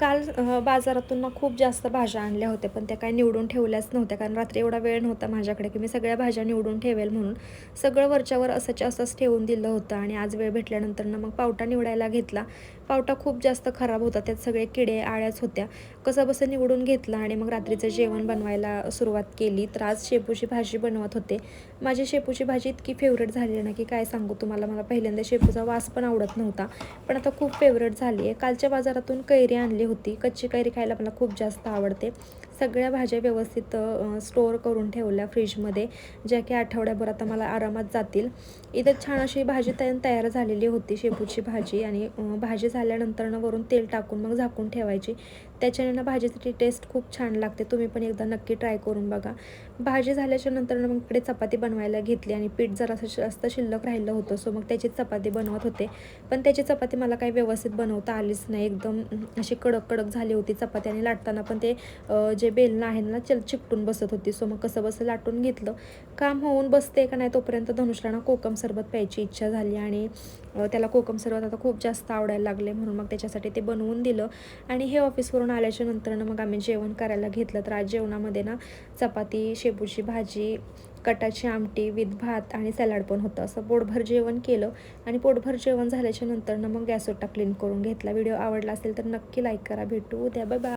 काल बाजारातून ना खूप जास्त भाज्या आणल्या होत्या पण त्या काय निवडून ठेवल्याच नव्हत्या. कारण रात्री एवढा वेळ नव्हता माझ्याकडे की मी सगळ्या भाज्या निवडून ठेवेल म्हणून सगळं वरच्यावर असंच्या असंच ठेवून दिलं होतं. आणि आज वेळ भेटल्यानंतर ना मग पावटा निवडायला घेतला. पावटा खूप जास्त खराब होता. त्यात सगळे किडे आळ्याच होत्या. कसं बसं निवडून घेतला आणि मग रात्रीचं जेवण बनवायला सुरुवात केली. तर आज शेपूची भाजी बनवत होते. माझी शेपूची भाजी इतकी फेवरेट झाली ना की काय सांगू तुम्हाला. मला पहिल्यांदा शेपूचा वास पण आवडत नव्हता. पण आता खूप फेवरेट झाली आहे. कालच्या बाजारातून कैरी आणली होती. कच्ची कैरी खायला मला खूप जास्त आवडते. सगळ्या भाज्या व्यवस्थित स्टोअर करून ठेवल्या फ्रीजमध्ये ज्या की आठवड्याभर आता मला आरामात जातील. इथं छान अशी भाजी तयार तयार झालेली होती शेपूची भाजी. आणि भाजी झाल्यानंतरनं वरून तेल टाकून मग झाकून ठेवायची. त्याच्याने ना भाजीसाठी टेस्ट खूप छान लागते. तुम्ही पण एकदा नक्की ट्राय करून बघा. भाजी झाल्याच्यानंतर मग इकडे चपाती बनवायला घेतली. आणि पीठ जरा असं जास्त शिल्लक राहिलं होतं सो मग त्याची चपाती बनवत होते. पण त्याची चपाती मला काही व्यवस्थित बनवता आलीच नाही. एकदम अशी कडक कडक झाली होती. चपाती आणि लाटताना पण ते जे बेलणं आहे ना चल चिकटून बसत होती. सो मग कसं बसं लाटून घेतलं. काम होऊन बसते का नाही तोपर्यंत धनुषला ना कोकम सरबत प्यायची इच्छा झाली आणि त्याला कोकम सरबत आता खूप जास्त आवडायला लागले. म्हणून मग त्याच्यासाठी ते बनवून दिलं. आणि हे ऑफिसवरून आल्याच्या नंतरनं मग आम्ही जेवण करायला घेतलं. तर आज जेवणामध्ये ना चपाती शेपूची भाजी कटाची आमटी विथ भात आणि सॅलड पण होतं. असं पोटभर जेवण केलं आणि पोटभर जेवण झाल्याच्यानंतर मग गॅस ओटा क्लीन करून घेतला. व्हिडिओ आवडला असेल तर नक्की लाईक करा. भेटू उद्या. Bye bye